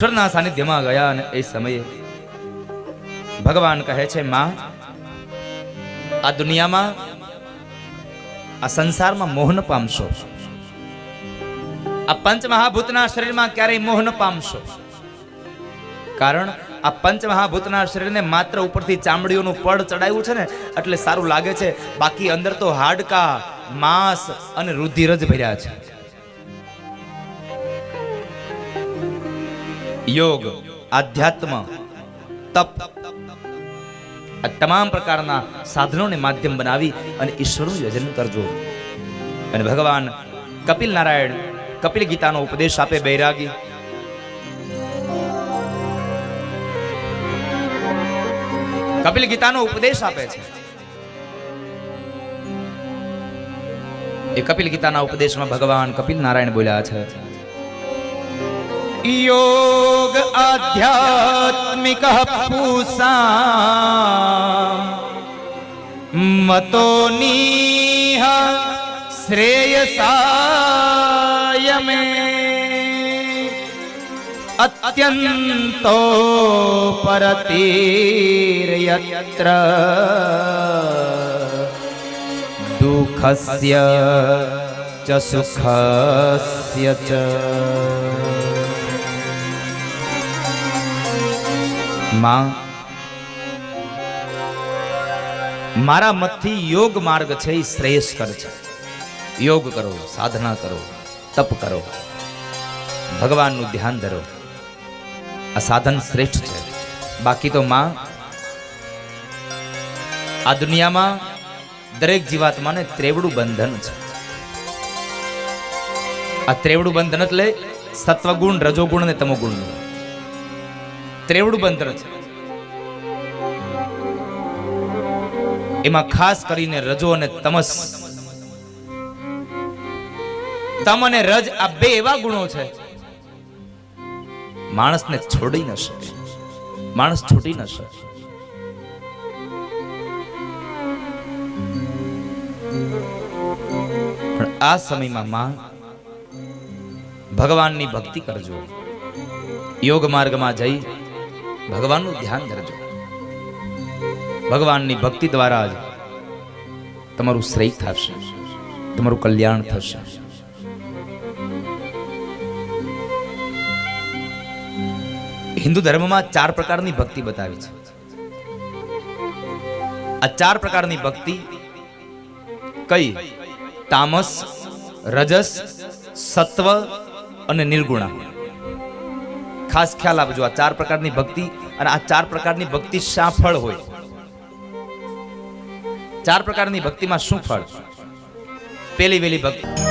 ઈશ્વરના સાનિધ્યમાં ગયા અને એ સમયે ભગવાન કહે છે, માં, આ દુનિયામાં, આ સંસારમાં મોહન પામશો. આ પંચ મહાભૂતના શરીરમાં ક્યારેય મોહન પામશો. કારણ આ પંચ મહાભૂતના શરીરને માત્ર ઉપરથી ચામડીઓનું પડ ચડાવ્યું છે ને, એટલે સારું લાગે છે, બાકી અંદર તો હાડકા, માંસ અને રુધિર જ ભર્યા છે. યોગ, આધ્યાત્મ, તપ આ તમામ પ્રકારના સાધનોને માધ્યમ બનાવી અને ઈશ્વરનું યજન કરજો. અને ભગવાન કપિલ નારાયણ કપિલ ગીતાનો ઉપદેશ આપે બૈરાગી. કપિલ ગીતાનો ઉપદેશ આપે છે. એ કપિલ ગીતાના ઉપદેશમાં ભગવાન કપિલ નારાયણ બોલ્યા છે. યોગ આધ્યાત્મિક પૂસા મતો નીહ શ્રેયસાય મે અત્યંતો પરતીર્યત્ર દુઃખસ્ય ચ સુખસ્ય ચ માં. મારા મતથી યોગ માર્ગ છે એ શ્રેયસ્કર છે. યોગ કરો, સાધના કરો, તપ કરો. ભગવાનનું ધ્યાન ધરો. આ સાધન શ્રેષ્ઠ છે. બાકી તો માં, આ દુનિયામાં દરેક જીવાત્માને ત્રેવડું બંધન છે. આ ત્રેવડું બંધન એટલે સત્વગુણ, રજોગુણ અને તમોગુણનું. ત્રેવડું બંધન છે. એમાં ખાસ કરીને રજો અને તમસ. તમ અને રજ આ બે એવા ગુણો છે. માણસને છોડી ન શકે. માણસ છૂટી ન શકે. પણ આ સમયમાં માં, ભગવાનની ભક્તિ કરજો. યોગ માર્ગમાં જઈ ભગવાનનું ધ્યાન ધરજો. ભગવાનની ભક્તિ દ્વારા જ તમારું શ્રેય થશે. તમારું કલ્યાણ થશે. હિન્દુ ધર્મમાં ચાર પ્રકારની ભક્તિ બતાવી છે. આ ચાર પ્રકારની ભક્તિ કઈ? તામસ, રજસ, સત્વ અને નિર્ગુણા. ખાસ ખ્યાલ આપજો. આ ચાર પ્રકારની ભક્તિ અને આ ચાર પ્રકારની ભક્તિ શા ફળ હોય? ચાર પ્રકારની ભક્તિમાં શું ફળ? પેલી વેલી ભક્તિ.